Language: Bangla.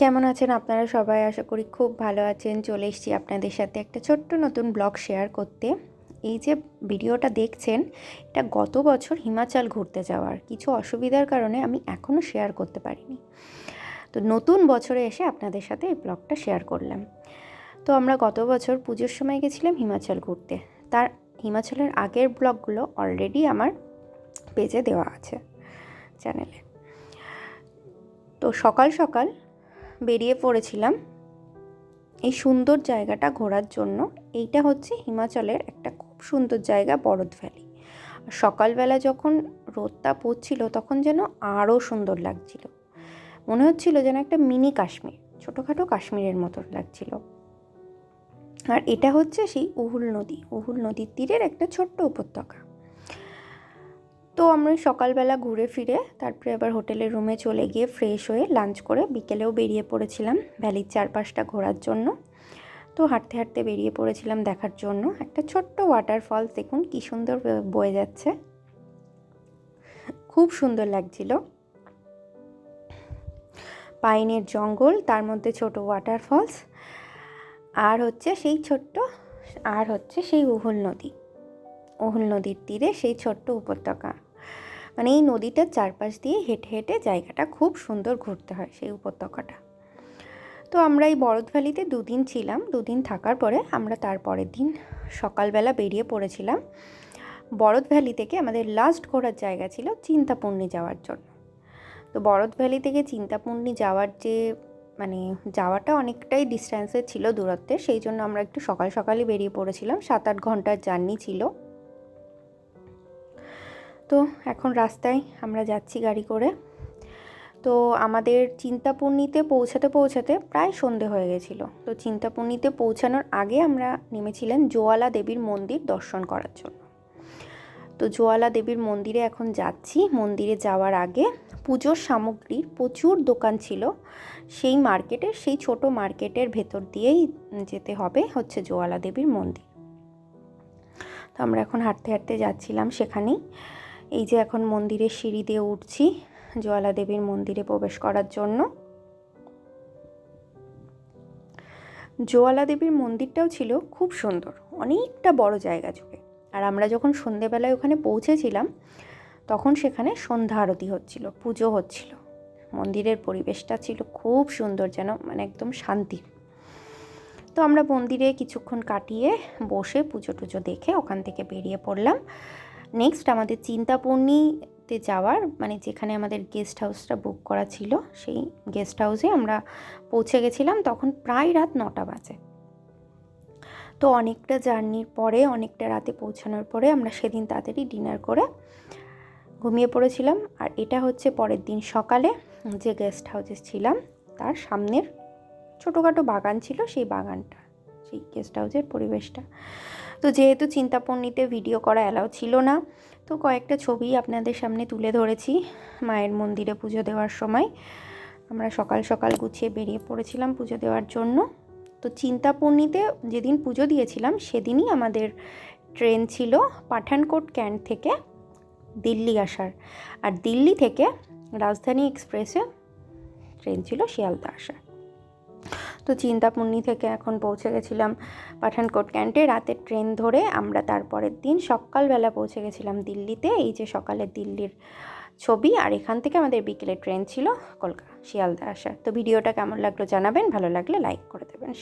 কেমন আছেন আপনারা সবাই? আশা করি খুব ভালো আছেন। চলে এসেছি আপনাদের সাথে একটা ছোট্ট নতুন ব্লগ শেয়ার করতে। এই যে ভিডিওটা দেখছেন, এটা গত বছর হিমাচল ঘুরতে যাওয়ার। কিছু অসুবিধার কারণে আমি এখনও শেয়ার করতে পারিনি। তো নতুন বছরে এসে আপনাদের সাথে এই ব্লগটা শেয়ার করলাম। তো আমরা গত বছর পুজোর সময় গেছিলাম হিমাচল ঘুরতে। তার হিমাচলের আগের ব্লগগুলো অলরেডি আমার পেজে দেওয়া আছে চ্যানেলে তো সকাল সকাল বেরিয়ে পড়েছিলাম। এই সুন্দর জায়গাটা ঘোরার জন্য এইটা হচ্ছে হিমাচলের একটা খুব সুন্দর জায়গা, বরদ ভ্যালি। সকালবেলা যখন রোদটা পড়ছিল তখন যেন আরও সুন্দর লাগছিল। মনে হচ্ছিল যেন একটা মিনি কাশ্মীর, ছোটোখাটো কাশ্মীরের মতো লাগছিল। আর এটা হচ্ছে সেই উহুল নদী, উহুল নদীর তীরের একটা ছোট্ট উপত্যকা। তো আমরা সকালবেলা ঘুরে ফিরে, তারপরে আবার হোটেলের রুমে চলে গিয়ে ফ্রেশ হয়ে লাঞ্চ করে বিকেলেও বেরিয়ে পড়েছিলাম ভ্যালির চারপাশটা ঘোরার জন্য। তো হাঁটতে হাঁটতে বেরিয়ে পড়েছিলাম দেখার জন্য। একটা ছোট্ট ওয়াটারফল দেখুন কী সুন্দর বয়ে যাচ্ছে। খুব সুন্দর লাগছিল। পাইনের জঙ্গল, তার মধ্যে ছোট ওয়াটারফলস আর হচ্ছে সেই ছোট্ট, আর হচ্ছে সেই উহুল নদী। উহুল নদীর তীরে সেই ছোট্ট উপত্যকা। মানে এই নদীটার চারপাশ দিয়ে হেঁটে হেঁটে জায়গাটা খুব সুন্দর ঘুরতে হয় সেই উপত্যকাটা। তো আমরা এই বরদ ভ্যালিতে দুদিন ছিলাম। দুদিন থাকার পরে আমরা তার পরের দিন সকালবেলা বেরিয়ে পড়েছিলাম। বরদ ভ্যালি থেকে আমাদের লাস্ট ঘোরার জায়গা ছিল চিন্তাপূর্ণি যাওয়ার জন্য। তো বরদ ভ্যালি থেকে চিন্তাপূর্ণি যাওয়ার যে মানে যাওয়াটা অনেকটাই ডিস্ট্যান্সে ছিল দূরত্বে, সেই জন্য আমরা একটু সকাল সকালই বেরিয়ে পড়েছিলাম। সাত আট ঘণ্টার জার্নি ছিল। তো এখন রাস্তায় আমরা যাচ্ছি গাড়ি করে। তো আমাদের চিন্তাপূর্ণিতে পৌঁছাতে পৌঁছাতে প্রায় সন্ধে হয়ে গেছিল। তো চিন্তাপূর্ণিতে পৌঁছানোর আগে আমরা নেমেছিলেন জোয়ালা দেবীর মন্দির দর্শন করার জন্য। তো জোয়ালা দেবীর মন্দিরে এখন যাচ্ছি। মন্দিরে যাওয়ার আগে পুজোর সামগ্রীর প্রচুর দোকান ছিল। সেই মার্কেটের, সেই ছোট মার্কেটের ভেতর দিয়েই যেতে হবে হচ্ছে জোয়ালা দেবীর মন্দির। তো আমরা এখন হাঁটতে হাঁটতে যাচ্ছিলাম সেখানেই। এই যে এখন মন্দিরের সিঁড়ি দিয়ে উঠছি জোয়ালা দেবীর মন্দিরে প্রবেশ করার জন্য। জোয়ালা দেবীর মন্দিরটাও ছিল খুব সুন্দর, অনেকটা বড় জায়গা জুড়ে। আর আমরা যখন সন্ধেবেলায় ওখানে পৌঁছেছিলাম, তখন সেখানে সন্ধ্যা আরতি হচ্ছিল, পুজো হচ্ছিল। মন্দিরের পরিবেশটা ছিল খুব সুন্দর যেন মানে একদম শান্তি। তো আমরা মন্দিরে কিছুক্ষণ কাটিয়ে বসে পুজো টুজো দেখে ওখান থেকে বেরিয়ে পড়লাম। নেক্সট আমাদের চিন্তাপূর্ণিতে যাওয়ার মানে যেখানে আমাদের গেস্ট হাউসটা বুক করা ছিল, সেই গেস্ট হাউসে আমরা পৌঁছে গেছিলাম তখন প্রায় রাত নটা বাজে। তো অনেকটা জার্নির পরে, অনেকটা রাতে পৌঁছানোর পরে আমরা সেদিন তাড়াতাড়ি ডিনার করে ঘুমিয়ে পড়েছিলাম। আর এটা হচ্ছে পরের দিন সকালে যে গেস্ট হাউসে ছিলাম, তার সামনের ছোটোখাটো বাগান ছিল, সেই বাগানটা। সেই গেস্ট হাউসের পরিবেশটা। তো যেহেতু চিন্তাপণ্ডিতে ভিডিও করা অ্যালাউ ছিল না, তো কয়েকটা ছবি আপনাদের সামনে তুলে ধরেছি মায়ের মন্দিরে পুজো দেওয়ার সময়। আমরা সকাল সকাল গুছিয়ে বেরিয়ে পড়েছিলাম পুজো দেওয়ার জন্য। তো চিন্তাপূর্ণিতে যেদিন পুজো দিয়েছিলাম, সেদিনই আমাদের ট্রেন ছিল পাঠানকোট ক্যান্ট থেকে দিল্লি আসার। আর দিল্লি থেকে রাজধানী এক্সপ্রেসে ট্রেন ছিল শিয়ালদা আসার। তো চিন্তাপূর্ণি থেকে এখন পৌঁছে গেছিলাম পাঠানকোট ক্যান্টে। রাতের ট্রেন ধরে আমরা তারপরের দিন সকালবেলা পৌঁছে গেছিলাম দিল্লিতে। এই যে সকালে দিল্লির ছবি আর এখান থেকে আমাদের বিকেলে ট্রেন ছিল কলকাতা শিয়ালদা আসার। তো ভিডিওটা কেমন লাগল জানাবেন, ভালো লাগলে লাইক করে দেবেন।